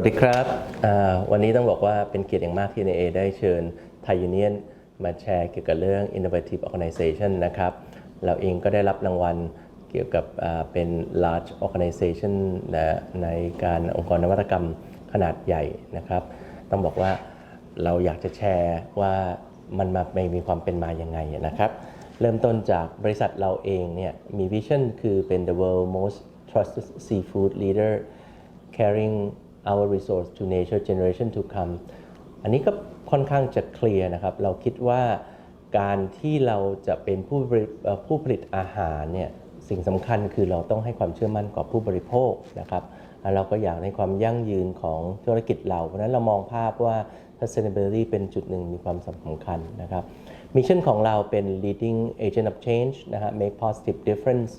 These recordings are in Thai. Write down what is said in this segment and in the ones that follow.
วัสดีครับ วันนี้ต้องบอกว่าเป็นเกียรติอย่างมากที่ NAA ได้เชิญไทยยูเนียนมาแชร์เกี่ยวกับเรื่อง Innovative Organization นะครับ เราเองก็ได้รับรางวัลเกี่ยวกับเป็น Large Organization นะในการองค์กรนวัตกรรมขนาดใหญ่นะครับ ต้องบอกว่าเราอยากจะแชร์ว่ามันมาไม่มีความเป็นมายังไงนะครับ เริ่มต้นจากบริษัทเราเองเนี่ยมีวิชั่นคือเป็น the world most trusted seafood leader carrying our resource to nature generation to come อันนี้ก็ค่อนข้างจะเคลียร์นะครับ เราคิดว่าการที่เราจะเป็นผู้ผู้ผลิตอาหารเนี่ยสิ่งสำคัญคือเราต้องให้ความเชื่อมั่นกับผู้บริโภคนะครับเราก็อยากในความยั่งยืนของธุรกิจเรา เพราะฉะนั้นเรามองภาพว่า sustainability เป็นจุดหนึ่งมีความสำคัญนะครับมิชชั่นของเราเป็น leading agent of change นะฮะ make positive difference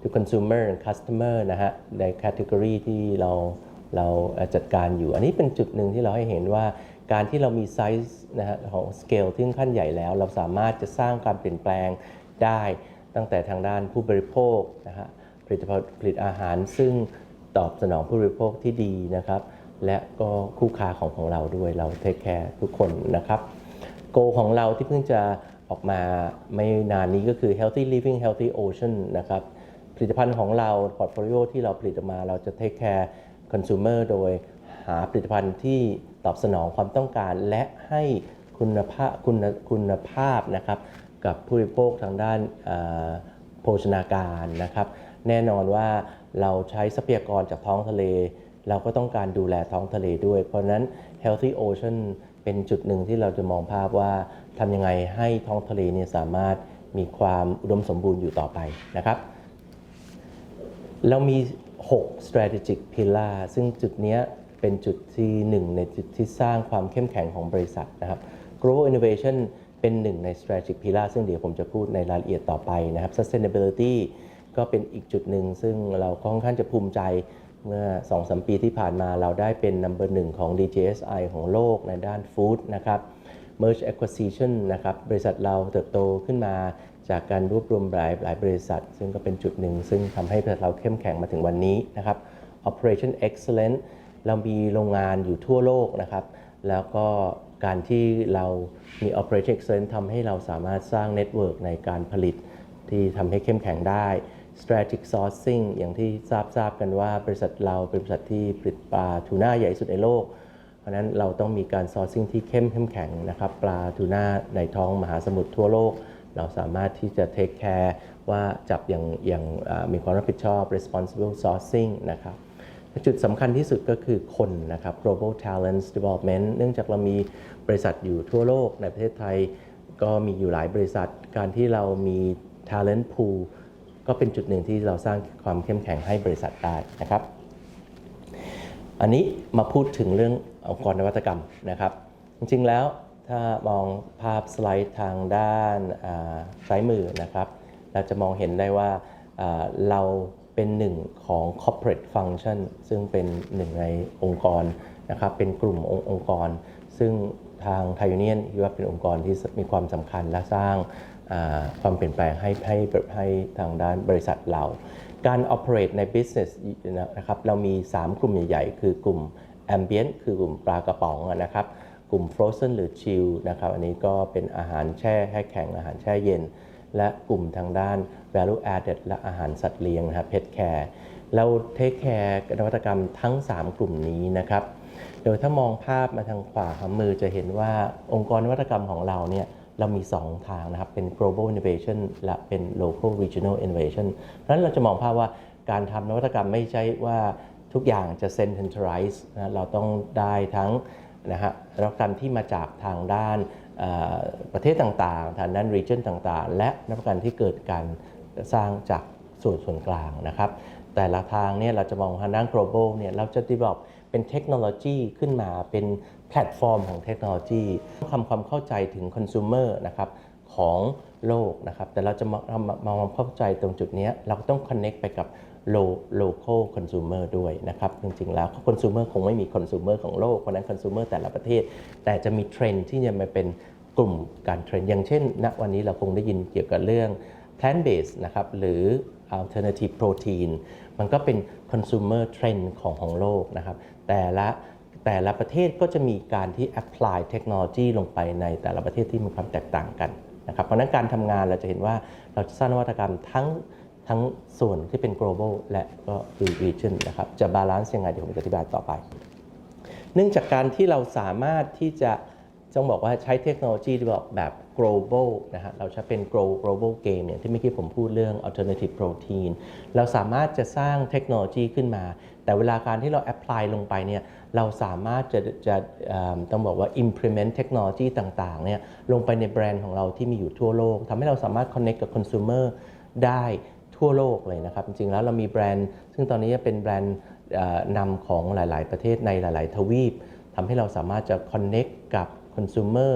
to consumer and customer นะฮะใน category ที่เรา เราจัดการอยู่ อันนี้เป็นจุดหนึ่งที่เราให้เห็นว่าการที่เรามีไซส์นะฮะของสเกลที่ค่อนใหญ่แล้ว เราสามารถจะสร้างการเปลี่ยนแปลงได้ตั้งแต่ทางด้านผู้บริโภคนะฮะผลิตภัณฑ์ผลิตอาหารซึ่งตอบสนองผู้บริโภคที่ดีนะครับ และก็คู่ค้าของของเราด้วยเราเทคแคร์ทุกคนนะครับโกของเราที่เพิ่งจะออกมาไม่นานนี้ก็คือ healthy living healthy ocean นะครับผลิตภัณฑ์ของเราพอร์ตโฟลิโอที่เราผลิตออกมาเราจะเทคแคร์ take care consumer โดยหาผลิตภัณฑ์ที่ตอบสนองความต้องการและให้คุณภาพคุณคุณภาพนะครับกับผู้บริโภคทางด้านโภชนาการนะครับ แน่นอนว่าเราใช้ทรัพยากรจากท้องทะเล เราก็ต้องการดูแลท้องทะเลด้วย เพราะนั้น healthy ocean เป็นจุดหนึ่งที่เราจะมองภาพว่าทำยังไงให้ท้องทะเลเนี่ยสามารถมีความอุดมสมบูรณ์อยู่ต่อไปนะครับ เรามี 6 strategic pillar ซึ่งจุดนี้เป็นจุดที่หนึ่งในจุดที่สร้างความเข้มแข็งของบริษัทนะครับ global innovation เป็นหนึ่งใน strategic pillar ซึ่งเดี๋ยวผมจะพูดในรายละเอียดต่อไปนะครับ sustainability ก็เป็นอีกจุดหนึ่ง ซึ่งเราค่อนข้างจะภูมิใจเมื่อ 2-3 ปีที่ผ่านมาเราได้เป็น number หนึ่งของ DJSI ของโลกในด้าน food นะครับ merge acquisition นะครับ บริษัทเราเติบโตขึ้นมา จากการรวบรวมหลายหลายบริษัท ซึ่งก็เป็นจุดหนึ่ง ซึ่งทำให้เราเข้มแข็งมาถึงวันนี้นะครับ operation excellence เรามีโรงงานอยู่ทั่วโลกนะครับ แล้วก็การที่เรามี operation excellence ทำให้เราสามารถสร้าง network ในการผลิตที่ทำให้เข้มแข็งได้ strategic sourcing อย่างที่ทราบทราบกันว่าบริษัทเราเป็นบริษัทที่ผลิตปลาทูน่าใหญ่ที่สุดในโลก เพราะฉะนั้นเราต้องมีการ sourcing ที่เข้มเข้มแข็งนะครับ ปลาทูน่าในท้องมหาสมุทรทั่วโลก เราสามารถที่จะ take care ว่าจับอย่างอย่างมีความรับผิดชอบ responsible sourcing นะครับจุดสำคัญที่สุดก็คือคนนะครับ global talent development เนื่องจากเรามีบริษัทอยู่ทั่วโลกในประเทศไทย ก็มีอยู่หลายบริษัท การที่เรามี talent pool ก็เป็นจุดหนึ่งที่เราสร้างความเข้มแข็งให้บริษัทได้นะครับ อันนี้มาพูดถึงเรื่ององค์กรนวัตกรรมนะครับ จริงๆแล้ว ถ้ามองภาพสไลด์ทางด้านซ้ายมือนะครับ เราจะมองเห็นได้ว่าเราเป็นหนึ่งของ corporate function ซึ่งเป็นหนึ่งในองค์กรนะครับ เป็นกลุ่มองค์งกร ซึ่งทางไทยูเนียนคิดว่าเป็นองค์กรที่มีความสำคัญและสร้างความเปลี่ยนแปลงให้ให้ให้ทางด้านบริษัทเรา การ operate ใน business นะครับ เรามี 3 กลุ่มใหญ่ ๆ คือกลุ่ม ambient คือกลุ่มปลากระป๋องนะครับ กลุ่ม frozen หรือ chill นะครับอันนี้ก็เป็นอาหารแช่ให้แข็งอาหารแช่เย็น และกลุ่มทางด้าน value added และอาหารสัตว์เลี้ยงนะครับ pet care เรา take care นวัตกรรมทั้ง 3 กลุ่มนี้นะครับ โดยถ้ามองภาพมาทางขวาของมือจะเห็นว่าองค์กรนวัตกรรมของเราเนี่ยเรามี 2 ทางนะครับ เป็น global innovation และเป็น local regional innovation เพราะฉะนั้นเราจะมองภาพว่าการทำนวัตกรรมไม่ใช่ว่าทุกอย่างจะ centralize นะเราต้องได้ทั้ง นะฮะนวัตกรรมที่มาจากทางด้านประเทศต่างๆ ทางด้าน region ต่างๆ และนวัตกรรมที่เกิดการสร้างจากส่วนส่วนกลางนะครับ แต่ละทางเนี่ยเราจะมองทางด้าน global เนี่ยเราจะ develop เป็นเทคโนโลยีขึ้นมาเป็นแพลตฟอร์มของเทคโนโลยีทำความเข้าใจถึงคอน sumer นะครับของโลกนะครับ แต่เราจะมามามาความเข้าใจตรงจุดเนี้ยเราก็ต้อง connect ไปกับ local consumer ด้วยนะครับ จริงๆ แล้ว consumer คงไม่มี consumer ของโลก เพราะฉะนั้น consumer แต่ละประเทศ แต่จะมีเทรนด์ที่จะมาเป็นกลุ่มการเทรนด์อย่างเช่นณวันนี้เราคงได้ยินเกี่ยวกับเรื่อง plant based นะครับ หรือ alternative protein มันก็เป็น consumer trend ของของโลกนะครับ แต่ละแต่ละประเทศก็จะมีการที่ apply เทคโนโลยีลงไปในแต่ละประเทศที่มีความแตกต่างกันนะครับ เพราะฉะนั้นการทำงานเราจะเห็นว่าเราจะสร้างนวัตกรรมทั้ง ทั้งส่วนที่เป็น global และก็ region นะครับ จะ balance ยังไงเดี๋ยวผมจะอธิบายต่อไป เนื่องจากการที่เราสามารถที่จะต้องบอกว่าใช้เทคโนโลยีแบบ global นะฮะ เราใช้เป็น global game เนี่ยที่เมื่อกี้ผมพูดเรื่อง alternative protein เราสามารถจะสร้างเทคโนโลยีขึ้นมา แต่เวลาการที่เรา apply ลงไปเนี่ย เราสามารถจะจะต้องบอกว่า implement เทคโนโลยีต่างๆเนี่ยลงไปในแบรนด์ของเราที่มีอยู่ทั่วโลก ทำให้เราสามารถ connect กับ consumer ได้ ทั่วโลกเลยนะครับ จริงๆแล้วเรามีแบรนด์ ซึ่งตอนนี้เป็นแบรนด์นำของหลาย ๆ ประเทศในหลาย ๆ ทวีปทำให้เราสามารถจะ connect กับ consumer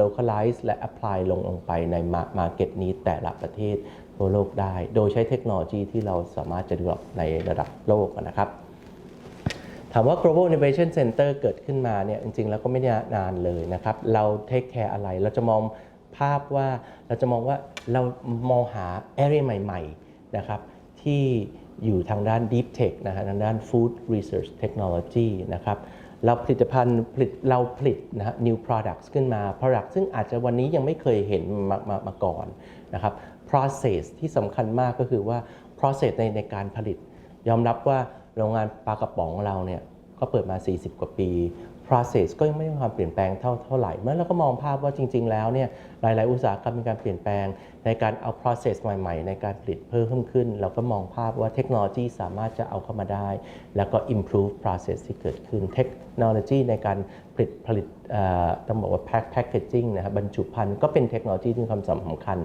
localize และ apply ลงลงไปใน market นี้แต่ละประเทศทั่วโลกได้ โดยใช้เทคโนโลยีที่เราสามารถจะ develop ในระดับโลกนะครับถามว่า global innovation center เกิดขึ้นมาเนี่ยจริงๆ แล้วก็ไม่ได้นานเลยนะครับ เรา take care อะไร เราจะมองภาพว่าเราจะมองว่าเรามองหา area ใหม่ ๆ นะครับที่อยู่ทางด้าน deep tech นะฮะทางด้าน food research technology นะครับเราผลิตภัณฑ์ผลิตเราผลิตนะฮะ new products ขึ้นมา product ซึ่งอาจจะวันนี้ยังไม่เคยเห็นมามามาก่อนนะครับ process ที่สำคัญมากก็คือว่า process ในในการผลิต ยอมรับว่าโรงงานปลากระป๋องเราเนี่ยก็เปิดมา 40 กว่าปี process ก็ยังไม่มีความเปลี่ยนแปลงเท่าเท่าไหร่เมื่อเราก็มองภาพว่าจริง ๆ แล้วเนี่ยหลาย ๆ อุตสาหกรรมมีการเปลี่ยนแปลง ในการเอา process ใหม่ ๆ ในการผลิตเพิ่มขึ้น เราก็มองภาพว่าเทคโนโลยีสามารถจะเอาเข้ามาได้ แล้วก็ improve process ที่เกิดขึ้นเทคโนโลยีในการผลิตผลิตต้องบอกว่า pack packaging นะครับบรรจุภัณฑ์ก็เป็นเทคโนโลยีที่มีความสำคัญ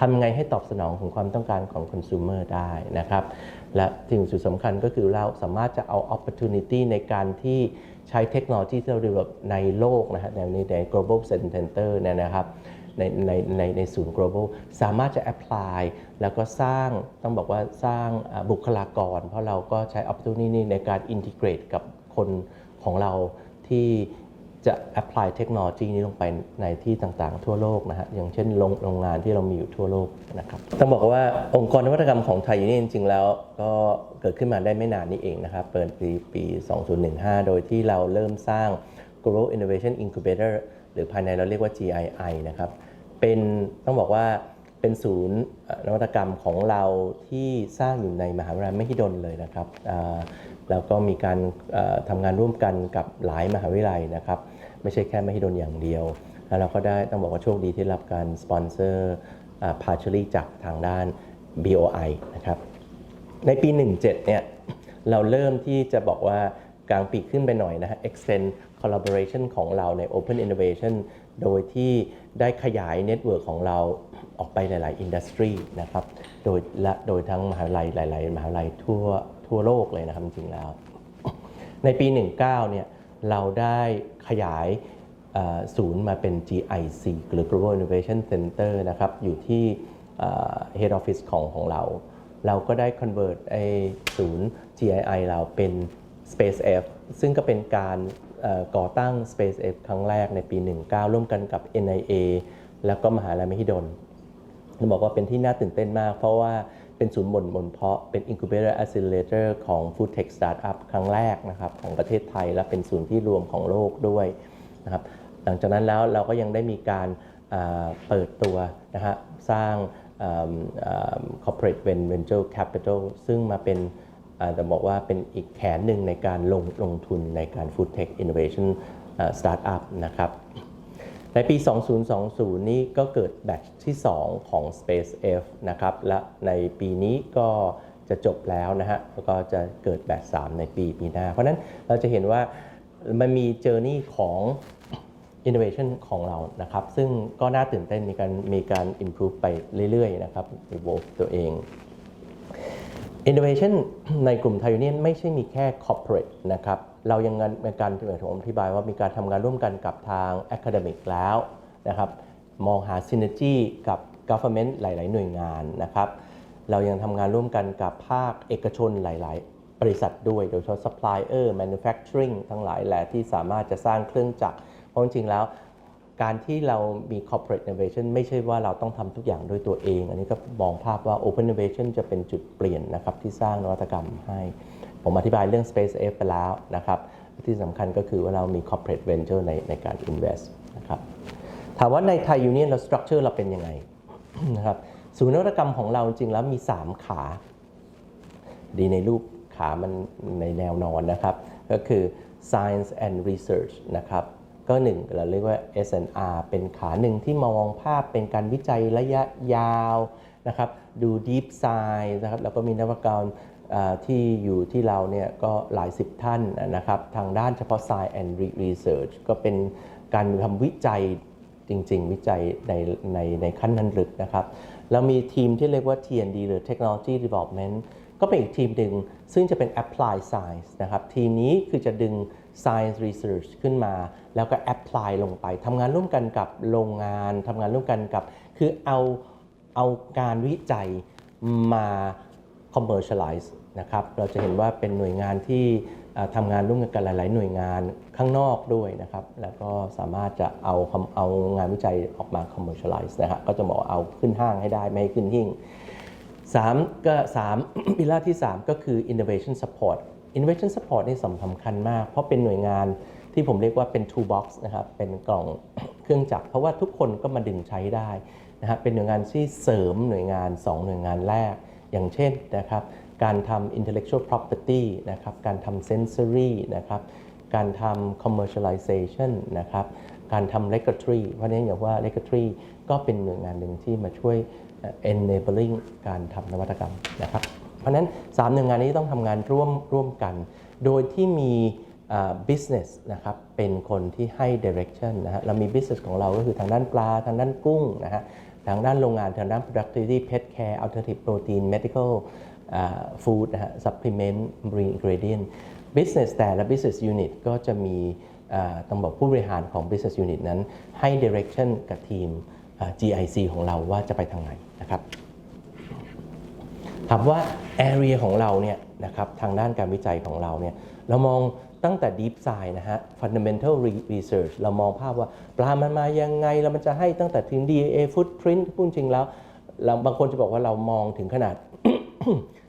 ทำไงให้ตอบสนองของความต้องการของ consumer ได้นะครับและสิ่งสุดสำคัญก็คือเราสามารถจะเอา opportunity ในการที่ ใช้เทคโนโลยีที่เราดีแบบในโลกนะฮะในใน global center เนี่ยนะครับในในในในศูนย์ global สามารถจะ apply แล้วก็สร้างต้องบอกว่าสร้างบุคลากร เพราะเราก็ใช้ opportunity ในการ integrate กับคนของเราที่ จะ apply เทคโนโลยีนี้ลงไปในที่ต่างๆ ทั่วโลกนะฮะอย่างเช่นโรงโรงงานที่เรามีอยู่ทั่วโลกนะครับต้องบอกว่าองค์กรนวัตกรรมของไทยนี่จริงๆแล้ว ก็เกิดขึ้นมาได้ไม่นานนี้เองนะครับเปิดปีปี 2015 โดยที่เราเริ่มสร้าง Global Innovation Incubator หรือภายในเราเรียกว่า GII นะครับเป็นต้องบอกว่าเป็นศูนย์นวัตกรรมของเราที่สร้างอยู่ในมหาวิทยาลัยมหิดลเลยนะครับ แล้วก็มีการทำงานร่วมกันกับหลายมหาวิทยาลัยนะครับ ไม่ใช่แค่มหิดลอย่างเดียว แล้วเราก็ได้ต้องบอกว่าโชคดีที่รับการสปอนเซอร์อ่า partially จากทางด้าน BOI นะครับ ในปี 17 เนี่ย เราเริ่มที่จะบอกว่ากลางปีขึ้นไปหน่อยนะฮะ extend collaboration ของเราใน Open Innovation โดยที่ได้ขยายเน็ตเวิร์กของเราออกไปหลาย ๆ อินดัสทรีนะครับ โดยและโดยทั้งมหาวิทยาลัยหลาย ๆ มหาวิทยาลัยทั่ว ทั่วโลกเลยนะครับจริงๆแล้ว ในปี 19เนี่ยเราได้ขยายศูนย์มาเป็น GIC หรือ Global Innovation Center นะครับอยู่ที่เอ่อ Head Office ของของเรา เราก็ได้ convert ไอ้ศูนย์ GII เราเป็น SpaceF ซึ่งก็เป็นการก่อตั้ง SpaceF ครั้งแรกในปี 19 ร่วมกันกับ NIA แล้วก็มหาลัยมหิดลต้องบอกว่าเป็นที่น่าตื่นเต้นมาก เพราะว่า เป็นศูนย์บ่นบนเพาะเป็น Incubator Accelerator ของ Food Tech Startup ครั้งแรกนะครับของประเทศไทยและเป็นศูนย์ที่รวมของโลกด้วยนะครับหลังจากนั้นแล้วเราก็ยังได้มีการเปิดตัวนะฮะสร้าง Corporate Venture Capital ซึ่งมาเป็นจะบอกว่าเป็นอีกแขนหนึ่งในการลงลงทุนในการ Food Tech Innovation อ่า Startup นะครับ ในปี 2020 นี้ก็เกิดแบตช์ที่ 2 ของ SpaceF นะครับ และในปีนี้ก็จะจบแล้วนะฮะ แล้วก็จะเกิดแบตช์3ในปีปีหน้า เพราะฉะนั้นเราจะเห็นว่ามันมีเจอร์นี่ของ innovation ของเรานะครับ ซึ่งก็น่าตื่นเต้นมีการมีการ improve ไปเรื่อยๆ นะครับ evolve ตัวเอง Innovation ในกลุ่มไทยยูเนียนไม่ใช่มีแค่ corporate นะครับ เรายังงานเป็นการผมอธิบายว่ามีการทำงานร่วมกันกับทาง academic แล้วนะครับ มองหา synergy กับ government หลาย ๆ หน่วยงานนะครับ เรายังทำงานร่วมกันกับภาคเอกชนหลาย ๆ บริษัทด้วย โดยเฉพาะ supplier manufacturing ทั้งหลายแหละที่สามารถจะสร้างเครื่องจักร เพราะจริงๆแล้ว การที่เรามี corporate innovation ไม่ใช่ว่าเราต้องทำทุกอย่างด้วยตัวเอง อันนี้ก็มองภาพว่า open innovation จะเป็นจุดเปลี่ยนนะครับที่สร้างนวัตกรรมให้ ผมอธิบายเรื่อง SpaceX ไปแล้วนะครับที่สำคัญก็คือว่าเรามี corporate venture ในในการ invest นะครับถามว่าในไทยยูเนียนเรา structure เราเป็นยังไงนะครับศูนย์นวัตกรรมของเราจริงๆแล้วมี 3 ขา ดีในรูปขามันในแนวนอนนะครับ ก็คือ science and research นะครับ ก็หนึ่งเราเรียกว่า SNR เป็นขาหนึ่งที่มองภาพเป็นการวิจัยระยะยาวนะครับดู deep science นะครับแล้วก็มีนักวิชาการอ่าที่อยู่ที่เราเนี่ยก็หลายสิบท่านนะครับทางด้านเฉพาะ science and research ก็เป็นการทำวิจัยจริง ๆ วิจัยในในในขั้นนั้นลึกนะครับเรามีทีมที่เรียกว่า T&D หรือ Technology Development ก็เป็นอีกทีมหนึ่งซึ่งจะเป็น Apply Science นะครับทีมนี้คือจะดึง Science Research ขึ้นมา แล้วก็ Apply ลงไปทำงานร่วมกันกับโรงงานทำงานร่วมกันกับ คือเอาเอาการวิจัยมา commercialize นะครับเราจะเห็นว่าเป็นหน่วยงานที่ทำงานร่วมกันกับหลาย ๆ หน่วยงานข้างนอกด้วยนะครับ แล้วก็สามารถจะเอาเอางานวิจัยออกมา commercialize นะฮะก็จะบอกเอาขึ้นห้างให้ได้ ไม่ให้ขึ้นหิ้งสามก็สามพิล่าที่ 3 ก็คือ innovation support innovation support นี่สำคัญมาก เพราะเป็นหน่วยงานที่ผมเรียกว่าเป็น toolbox นะครับ เป็นกล่องเครื่องจักร เพราะว่าทุกคนก็มาดึงใช้ได้นะฮะเป็นหน่วยงานที่เสริมหน่วยงาน 2 หน่วยงานแรก อย่างเช่นนะครับ การทำ intellectual property นะครับ การทำ sensory นะครับ การทำ commercialization นะครับ การทำ regulatory เพราะฉะนั้นอย่างว่า regulatory ก็เป็นหน่วยงานหนึ่งที่มาช่วย enabling การทำนวัตกรรมนะครับ ราะฉะนั้น 3 หน่วยงานนี้ต้องทำงานร่วมร่วมกัน โดยที่มี business นะครับเป็นคนที่ให้ direction นะฮะเรามี business ของเราก็คือทางด้านปลา ทางด้านกุ้งนะฮะทางด้านโรงงานทางด้าน productivity pet care alternative protein medical food นะฮะ supplement marine ingredient business แต่ละ business unit ก็จะมีอ่าต้องบอกผู้บริหารของ business unit นั้นให้ direction กับทีม GIC ของเราว่าจะไปทางไหนนะครับ ถามว่า area ของเราเนี่ยนะครับทางด้านการวิจัยของเราเนี่ยเรามองตั้งแต่ deep science นะฮะ fundamental Research เรามองภาพว่าปลามันมายังไง แล้วมันจะให้ตั้งแต่ถึง DNA footprint พูดจริงแล้วเราบางคนจะบอกว่าเรามองถึงขนาด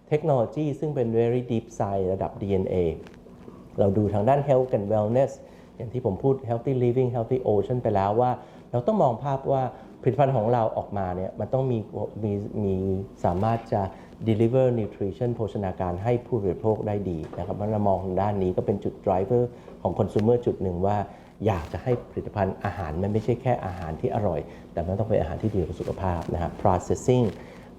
เทคโนโลยีซึ่งเป็น very deep science ระดับ DNA เราดูทางด้าน health and wellness อย่างที่ผมพูด healthy living healthy ocean ไปแล้วว่า เราต้องมองภาพว่าผลิตภัณฑ์ของเราออกมาเนี่ยมันต้องมีมีมีสามารถจะ deliver nutrition โภชนาการให้ผู้บริโภคได้ดีนะครับเรามองทางด้านนี้ก็เป็นจุด driver ของ consumer จุดหนึ่งว่า อยากจะให้ผลิตภัณฑ์อาหารมันไม่ใช่แค่อาหารที่อร่อย แต่มันต้องเป็นอาหารที่ดีต่อสุขภาพนะฮะ processing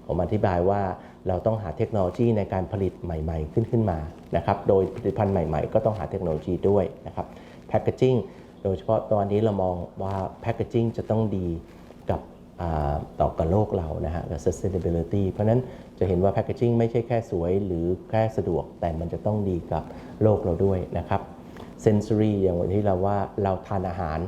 ผมอธิบายว่าเราต้องหาเทคโนโลยีในการผลิตใหม่ ๆ ขึ้นขึ้นมานะครับโดยผลิตภัณฑ์ใหม่ๆ ก็ต้องหาเทคโนโลยีด้วยนะครับ packaging โดยเฉพาะตอนนี้เรามองว่า packaging จะต้องดี ต่อกับโลกเรานะฮะกับ sustainability เพราะนั้นจะเห็นว่า packaging ไม่ใช่แค่สวยหรือแค่สะดวก แต่มันจะต้องดีกับโลกเราด้วยนะครับ sensory อย่างวันที่เราว่าเราทานอาหาร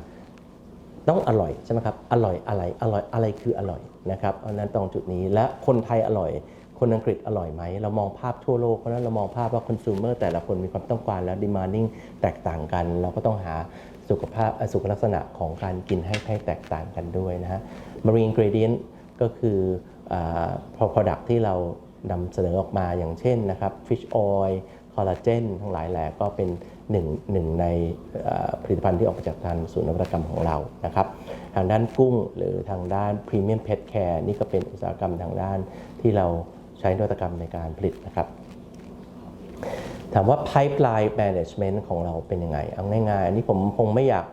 ต้องอร่อยใช่ไหมครับ อร่อยอะไรอร่อยอะไรคืออร่อยนะครับเพราะนั้นตรงจุดนี้และคนไทยอร่อย คนอังกฤษอร่อยไหม เรามองภาพทั่วโลกเพราะนั้นเรามองภาพว่าคอน sumer แต่ละคนมีความต้องการและ demanding แตกต่างกัน เราก็ต้องหาสุขภาพสุขลักษณะของการกินให้ให้แตกต่างกันด้วยนะฮะ marine ingredient ก็คืออ product ที่เรานำเสนอออกมาอย่างเช่นนะครับ fish oil คอลลาเจนทั้งหลายแหล่ก็เป็นหนึ่งหนึ่งในผลิตภัณฑ์ที่ออกมาจากทางศูนย์นวัตกรรมของเรานะครับ ทางด้านกุ้งหรือทางด้านพรีเมียมเพ t แคร์นี่ก็เป็นอุตสาหกรรมทางด้านที่เราใช้นวัตกรรมในการผลิตนะครับ ถามว่า pipeline management ของเราเป็นยังไง เอาง่ายๆ อันนี้ผมคงไม่อยาก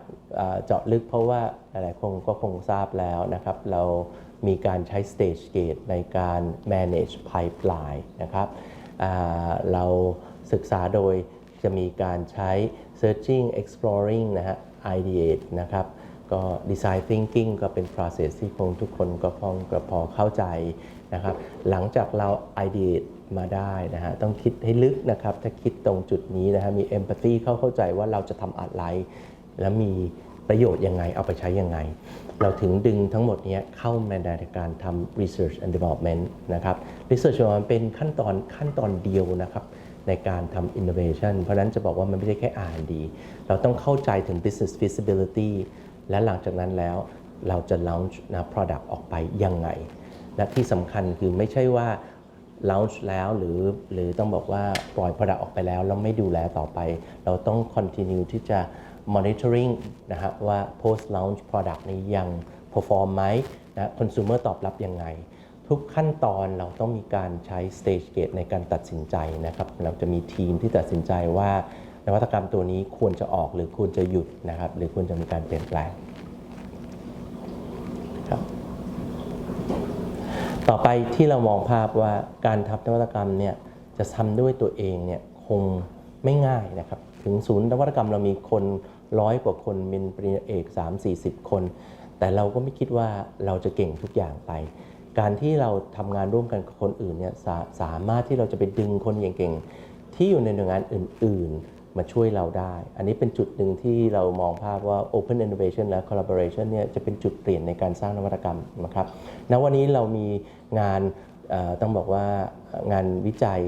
เจาะลึกเพราะว่าหลายๆคนก็คงทราบแล้วนะครับ เรามีการใช้ stage gate ในการ manage pipeline นะครับเราศึกษาโดยจะมีการใช้ searching exploring นะฮะ ideate นะครับก็ design thinking ก็เป็น process ที่คงทุกคนก็คงก็พอเข้าใจนะครับ หลังจากเรา ideate มาได้นะฮะต้องคิดให้ลึกนะครับ ถ้าคิดตรงจุดนี้นะฮะมี empathy เข้าเข้าใจว่าเราจะทำอะไร แล้วมีประโยชน์ยังไงเอาไปใช้ยังไง เราถึงดึงทั้งหมดนี้เข้ามาในการทำ research and development นะครับ research and development เป็นขั้นตอนขั้นตอนเดียวนะครับในการทำ innovation เพราะนั้นจะบอกว่ามันไม่ใช่แค่ R&D เราต้องเข้าใจถึง business feasibility และหลังจากนั้นแล้วเราจะ launch นะ product ออกไปยังไง และที่สำคัญคือไม่ใช่ว่า launch แล้วหรือหรือต้องบอกว่าปล่อย product ออกไปแล้วแล้วไม่ดูแลต่อไป เราต้อง continue ที่จะ monitoring นะฮะว่า post launch product นี้ยัง perform ไหมนะ consumer ตอบรับยังไง ทุกขั้นตอนเราต้องมีการใช้ stage gate ในการตัดสินใจนะครับ เราจะมีทีมที่ตัดสินใจว่านวัตกรรมตัวนี้ควรจะออกหรือควรจะหยุดนะครับ หรือควรจะมีการเปลี่ยนแปลงครับ ต่อไปที่เรามองภาพว่าการทำนวัตกรรมเนี่ยจะทำด้วยตัวเองเนี่ยคงไม่ง่ายนะครับ ถึงศูนย์นวัตกรรมเรามีคนร้อยกว่าคนมีปริญญาเอก 3-40 คน แต่เราก็ไม่คิดว่าเราจะเก่งทุกอย่างไป การที่เราทำงานร่วมกันกับคนอื่นเนี่ยสาสามารถที่เราจะไปดึงคนเก่งๆที่อยู่ในหน่วยงานอื่น ๆ มาช่วยเราได้ อันนี้เป็นจุดหนึ่งที่เรามองภาพว่า Open Innovation และ Collaboration เนี่ยจะเป็นจุดเปลี่ยนในการสร้างนวัตกรรมนะครับ ณ วันนี้เรามีงานต้องบอกว่างานวิจัย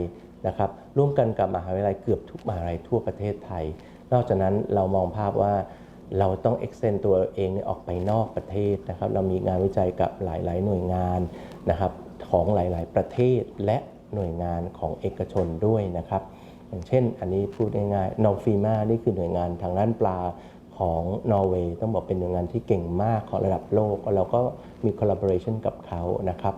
นะครับร่วมกันกับมหาวิทยาลัยเกือบทุกมหาวิทยาลัยทั่วประเทศไทย นอกจากนั้นเรามองภาพว่าเราต้อง extend ตัวเองออกไปนอกประเทศนะครับ เรามีงานวิจัยกับหลาย ๆ หน่วยงานนะครับของหลาย ๆ ประเทศและหน่วยงานของเอกชนด้วยนะครับ อย่างเช่น อันนี้พูดง่ายๆนอร์ฟีมานี่คือหน่วยงานทางด้านปลาของนอร์เวย์ต้องบอกเป็นหน่วยงานที่เก่งมากของระดับโลกแล้วเราก็มี collaboration กับเขานะครับ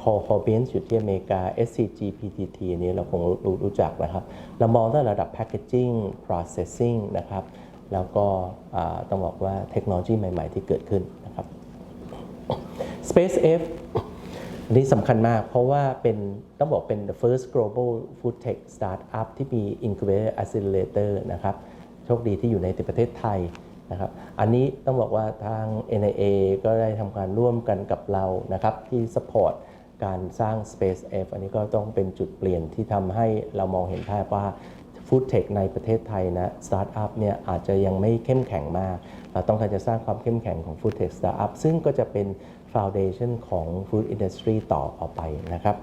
คอ h o b i n s อยู่ที่อเมริกา SCG PTT อันนี้เราคงรู้รู้จักนะครับ เรามองตั้งระดับ packaging processing นะครับ แล้วก็ต้องบอกว่าเทคโนโลยีใหม่ ๆ ที่เกิดขึ้นนะครับ Space F อันนี้สำคัญมากเพราะว่าเป็นต้องบอกเป็น the first global food tech startup ที่มี incubator accelerator นะครับ โชคดีที่อยู่ในประเทศไทยนะครับ อันนี้ต้องบอกว่าทาง NIA ก็ได้ทำการร่วมกันกับเรานะครับ ที่ support การสร้าง Space F อันนี้ก็ต้องเป็นจุดเปลี่ยนที่ทำให้เรามองเห็นภาพว่าฟู้ดเทคในประเทศไทยนะสตาร์ทอัพเนี่ยอาจจะยังไม่เข้มแข็งมาก เราต้องการจะสร้างความเข้มแข็งของฟู้ดเทคสตาร์ทอัพซึ่งก็จะเป็น ฟ u n เดชันของฟู้ดอินดัสทรีต่อออกไปนะครับ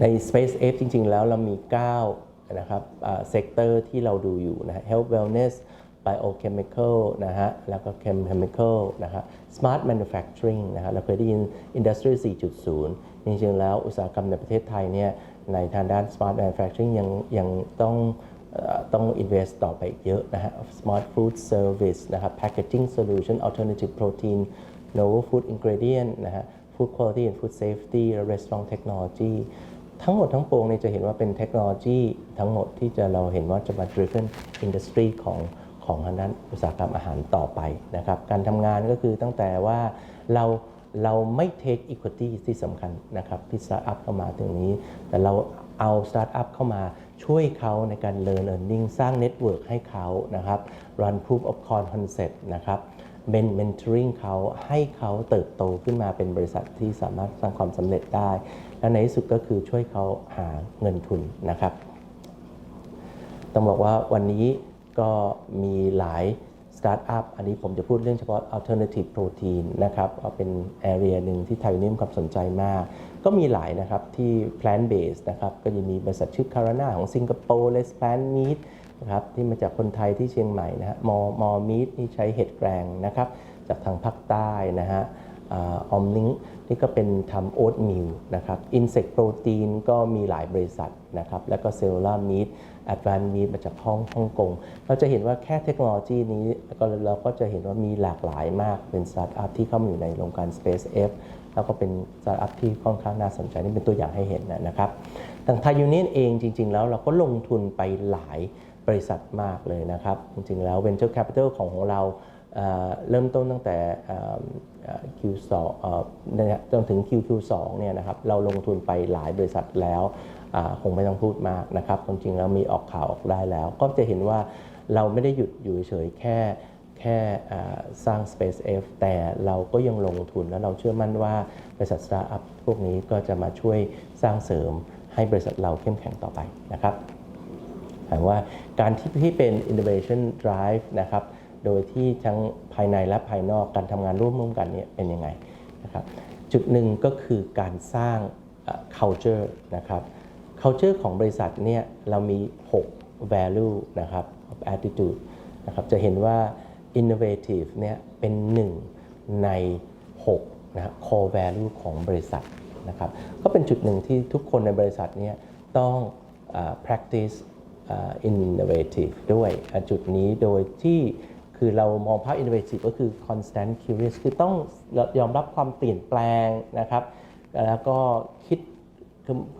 ใน Space F จริง ๆ แล้วเรามี 9 นะครับเซกเตอร์ที่เราดูอยู่นะ Health Wellness Biochemical นะฮะ แล้วก็ Chemical นะฮะ Smart Manufacturing นะฮะ เราเคยได้ยิน Industry 4.0 จริง ๆ แล้วอุตสาหกรรมในประเทศไทยเนี่ย ในทางด้าน Smart Manufacturing ยังยังต้องต้อง invest ต่อไปเยอะนะฮะ Smart Food Service นะครับ Packaging Solution Alternative Protein Novel Food Ingredient นะฮะ Food Quality and Food Safety และ Restaurant Technology ทั้งหมดทั้งปวงเนี่ยจะเห็นว่าเป็นเทคโนโลยีทั้งหมดที่จะเราเห็นว่าจะมา driven industry ของของทางด้านอุตสาหกรรมอาหารต่อไปนะครับ การทำงานก็คือตั้งแต่ว่าเราเราไม่ take equity ที่สำคัญนะครับที่ startup เข้ามาตรงนี้ แต่เราเอา startup เข้ามาช่วยเขาในการ learn earning สร้าง network ให้เขานะครับ run proof of concept นะครับ เป็น mentoring เขาให้เขาเติบโตขึ้นมาเป็นบริษัทที่สามารถสร้างความสำเร็จได้ และในที่สุดก็คือช่วยเขาหาเงินทุนนะครับ ต้องบอกว่าวันนี้ก็มีหลายสตาร์ทอัพอันนี้ผมจะพูดเรื่องเฉพาะ alternative protein นะครับเอาเป็น area หนึ่งที่ไทยนี่มความสนใจมาก ก็มีหลายนะครับที่ plant based นะครับก็จะมีบริษัทชื่อ Carana ของสิงคโปร์ Les Plant Meat นะครับที่มาจากคนไทยที่เชียงใหม่นะฮะมอมอมีดนี่ใช้เห็ดแกรงนะครับจากทางภาคใต้นะฮะออมลิงนี่ก็เป็นทำโอ๊ตมิลนะครับอินเสกโปรตีนก็มีหลายบริษัทนะครับแล้วก็เซลลูลามีดแอดวานมีดมาจากฮ่องฮ่องกงเราจะเห็นว่าแค่เทคโนโลยีนี้ก็เราก็จะเห็นว่ามีหลากหลายมากเป็นสตาร์ทอัพที่เข้ามาอยู่ในโรงการ Space F แล้วก็เป็นสตาร์ทอัพที่ค่อนข้างน่าสนใจนี่เป็นตัวอย่างให้เห็นนะครับทางไทยยูเนียนเองจริง ๆ แล้วเราก็ลงทุนไปหลาย บริษัทมากเลยนะครับ จริงๆแล้ว Venture Capital ของของเราเริ่มต้นตั้งแต่ Q2 จนถึง QQ2 เนี่ยนะครับเราลงทุนไปหลายบริษัทแล้วคงไม่ต้องพูดมากนะครับจริงๆแล้วมีออกข่าวออกได้แล้ว ก็จะเห็นว่าเราไม่ได้หยุดอยู่เฉยๆแค่แค่สร้าง Space F แต่เราก็ยังลงทุนและเราเชื่อมั่นว่าบริษัทสตาร์ทอัพพวกนี้ก็จะมาช่วยสร้างเสริมให้บริษัทเราเข้มแข็งต่อไปนะครับ ถามว่าการที่ที่เป็น innovation drive นะครับโดยที่ทั้งภายในและภายนอกการทำงานร่วมร่วมกันเนี่ยเป็นยังไงนะครับจุดหนึ่งก็คือการสร้าง culture นะครับ culture ของบริษัทเนี่ยเรามี 6 value นะครับ of attitude นะครับจะเห็นว่า innovative เนี่ยเป็นหนึ่งใน6นะ core value ของบริษัทนะครับก็เป็นจุดหนึ่งที่ทุกคนในบริษัทเนี้ต้องอ practice innovative ด้วยจุดนี้โดยที่คือเรามองภาพ innovative ก็คือ constant curious คือต้องยอมรับความเปลี่ยนแปลงนะครับ แล้วก็คิด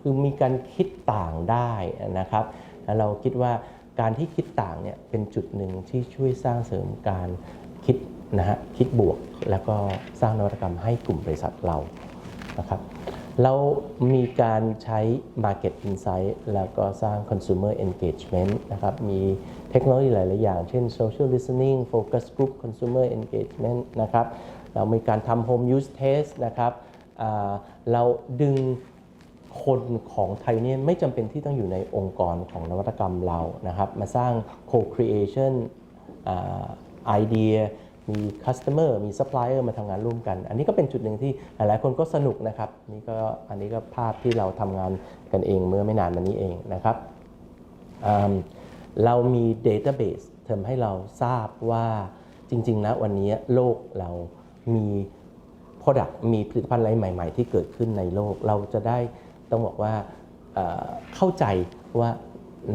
คือมีการคิดต่างได้นะครับ แล้วเราคิดว่าการที่คิดต่างเนี่ยเป็นจุดหนึ่งที่ช่วยสร้างเสริมการคิดนะฮะคิดบวก แล้วก็สร้างนวัตกรรมให้กลุ่มบริษัทเรานะครับ เรามีการใช้ Market Insight แล้วก็สร้าง Consumer Engagement นะครับ มีเทคโนโลยีหลาย ๆ อย่าง เช่น Social Listening Focus Group Consumer Engagement นะครับ เรามีการทำ Home Use Test นะครับ เราดึงคนของไทยเนี่ยไม่จำเป็นที่ต้องอยู่ในองค์กรของนวัตกรรมเรานะครับ มาสร้าง co-creation ไอเดีย มี customer มี supplier มาทำงานร่วมกัน อันนี้ก็เป็นจุดหนึ่งที่หลายๆคนก็สนุกนะครับนี่ก็อันนี้ก็ภาพที่เราทำงานกันเองเมื่อไม่นานมานี้เองนะครับเรามี Database ทำให้เราทราบว่าจริงๆนะวันนี้โลกเรามี Product มีผลิตภัณฑ์อะไรใหม่ ๆ ที่เกิดขึ้นในโลกเราจะได้ต้องบอกว่าเเข้าใจว่า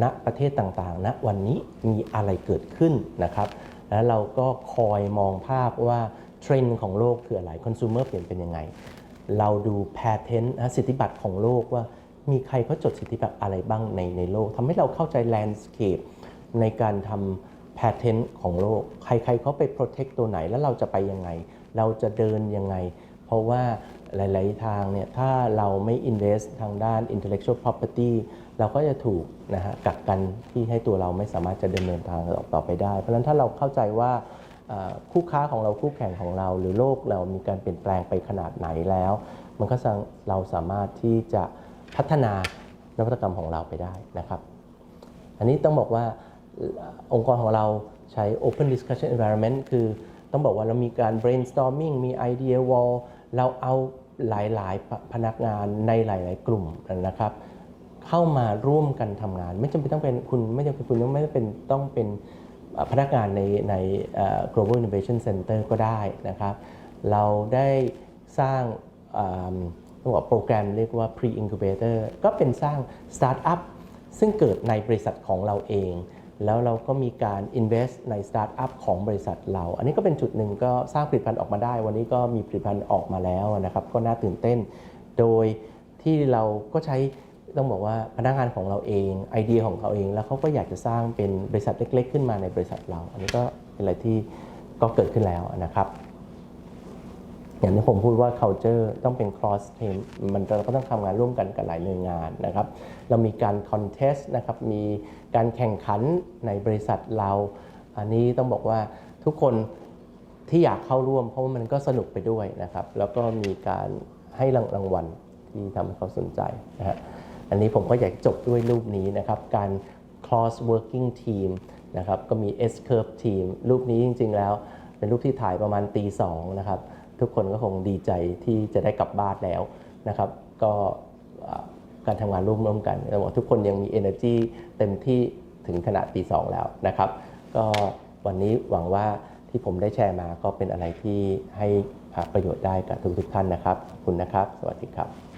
ณประเทศต่างๆณวันนี้มีอะไรเกิดขึ้นนะครับ แล้วเราก็คอยมองภาพว่าเทรนด์ของโลกคืออะไรคอน sumer เปลี่ยนเป็นยังไง เราดู patent นะสิทธิบัตรของโลกว่ามีใครเขาจดสิทธิบัตรอะไรบ้างในในโลกทำให้เราเข้าใจ landscape ในการทำ patent ของโลก ใครๆเขาไป protect ตัวไหนแล้วเราจะไปยังไง เราจะเดินยังไง เพราะว่าหลาย ๆ ทางเนี่ยถ้าเราไม่ invest ทางด้าน intellectual property เราก็จะถูกนะฮะกักกันที่ให้ตัวเราไม่สามารถจะดำเนินทางต่อไปได้ เพราะฉะนั้นถ้าเราเข้าใจว่าคู่ค้าของเราคู่แข่งของเรา หรือโลกเรามีการเปลี่ยนแปลงไปขนาดไหนแล้ว มันก็เราสามารถที่จะพัฒนานวัตกรรมของเราไปได้นะครับ อันนี้ต้องบอกว่าองค์กรของเราใช้ Open Discussion Environment คือต้องบอกว่าเรามีการ brainstorming มี idea wall เราเอาหลาย ๆ พนักงานในหลาย ๆ กลุ่มนะครับ เข้ามาร่วมกันทำงาน ไม่จำเป็นต้องเป็นคุณไม่จำเป็นคุณต้องไม่เป็นต้องเป็นพนักงานในใน global innovation center ก็ได้นะครับ เราได้สร้างอ่าต้องบอกโปรแกรมเรียกว่า pre incubator ก็เป็นสร้าง startup ซึ่งเกิดในบริษัทของเราเอง แล้วเราก็มีการ invest ในสตาร์ทอัพของบริษัทเรา อันนี้ก็เป็นจุดหนึ่งก็สร้างผลิตภัณฑ์ออกมาได้ วันนี้ก็มีผลิตภัณฑ์ออกมาแล้วนะครับ ก็น่าตื่นเต้น โดยที่เราก็ใช้ ต้องบอกว่าพนักงานของเราเองไอเดียของเขาเอง แล้วเขาก็อยากจะสร้างเป็นบริษัทเล็ก ๆ ขึ้นมาในบริษัทเรา อันนี้ก็เป็นอะไรที่ก็เกิดขึ้นแล้วนะครับ อย่างที่ผมพูดว่า culture ต้องเป็น cross team มันเราก็ต้องทำงานร่วมกันกับหลายหน่วยงานนะครับ เรามีการ contest นะครับ มีการแข่งขันในบริษัทเรา อันนี้ต้องบอกว่าทุกคนที่อยากเข้าร่วม เพราะว่ามันก็สนุกไปด้วยนะครับ แล้วก็มีการให้รางวัลที่ทำให้เขาสนใจนะฮะ อันนี้ผมก็อยากจบด้วยรูปนี้นะครับ การ cross working team นะครับ ก็มี S curve team รูปนี้จริง ๆ แล้ว เป็นรูปที่ถ่ายประมาณตีสองนะครับ ทุกคนก็คงดีใจที่จะได้กลับบ้านแล้วนะครับ ก็การทำงานร่วมร่วมกันเราบอกทุกคนยังมี energy เต็มที่ถึงขนาดตีสองแล้วนะครับ ก็วันนี้หวังว่าที่ผมได้แชร์มาก็เป็นอะไรที่ให้ประโยชน์ได้กับทุกๆท่านนะครับ คุณนะครับ สวัสดีครับ